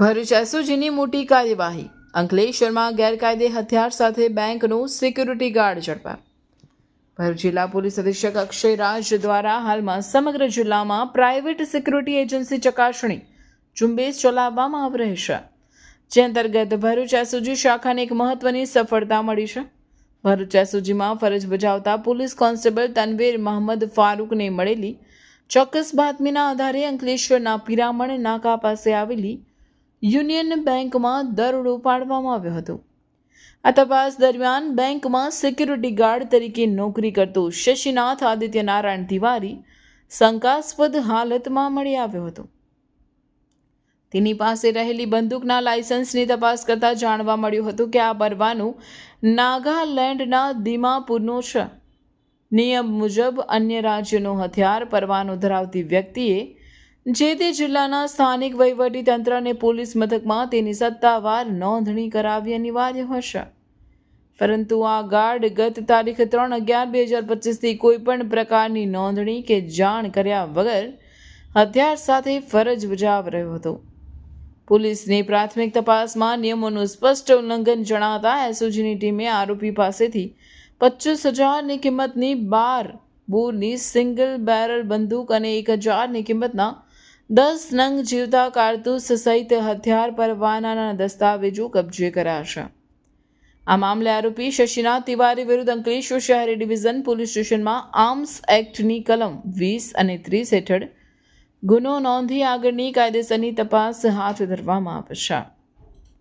ભરૂચ એસઓજીની મોટી કાર્યવાહી. અંકલેશ્વરમાં ગેરકાયદે હથિયાર સાથે બેંકનો સિક્યુરિટી ગાર્ડ ઝડપાયો. ભરૂચ જિલ્લા પોલીસ અધિક્ષક અક્ષય રાજ દ્વારા હાલમાં સમગ્ર જિલ્લામાં પ્રાઇવેટ સિક્યુરિટી એજન્સી ચકાસણી ઝુંબેશ ચલાવવામાં આવી છે. જે અંતર્ગત ભરૂચ એસઓજી શાખાને એક મહત્વની સફળતા મળી છે. ભરૂચ એસઓજીમાં ફરજ બજાવતા પોલીસ કોન્સ્ટેબલ તનવીર મહંમદ ફારૂકને મળેલી ચોક્કસ બાતમીના આધારે અંકલેશ્વરના પિરામણ નાકા પાસે આવેલી યુનિયન બેંકમાં દરોડો પાડવામાં આવ્યો હતો. આ તપાસ દરમિયાન બેંકમાં સિક્યુરિટી ગાર્ડ તરીકે નોકરી કરતો શશીનાથ આદિત્ય નારાયણ તિવારી શંકાસ્પદ હાલતમાં મળી આવ્યો હતો. તેની પાસે રહેલી બંદૂકના લાયસન્સની તપાસ કરતા જાણવા મળ્યું હતું કે આ પરવાનું નાગાલેન્ડના દિમાપુરનો છે. નિયમ મુજબ અન્ય રાજ્યનો હથિયાર પરવાનો ધરાવતી વ્યક્તિએ જે તે જિલ્લાના સ્થાનિક વહીવટી તંત્ર અને પોલીસ મથકમાં તેની સત્તાવાર નોંધણી કરાવવી અનિવાર્ય હશે. પરંતુ આ ગાર્ડ ગત તારીખ ત્રણ અગિયાર બે હજાર પચીસથી કોઈ પણ પ્રકારની નોંધણી કે જાણ કર્યા વગર હથિયાર સાથે ફરજ બજાવ રહ્યો હતો. પોલીસની પ્રાથમિક તપાસમાં નિયમોનું સ્પષ્ટ ઉલ્લંઘન જણાતા એસઓજીની ટીમે આરોપી પાસેથી પચીસ હજારની કિંમતની બાર બોરની સિંગલ બેરલ બંદૂક અને એક હજારની કિંમતના દસ નંગ જીવતા કારતૂસ સહિત હથિયાર પરવાનાના દસ્તાવેજો કબજે કરાશે. આ મામલે આરોપી શશીનાથ તિવારી વિરુદ્ધ અંકલેશ્વર શહેરી ડિવિઝન પોલીસ સ્ટેશનમાં આર્મ્સ એક્ટની કલમ વીસ અને ત્રીસ હેઠળ ગુનો નોંધી આગળની કાયદેસરની તપાસ હાથ ધરવામાં આવશે.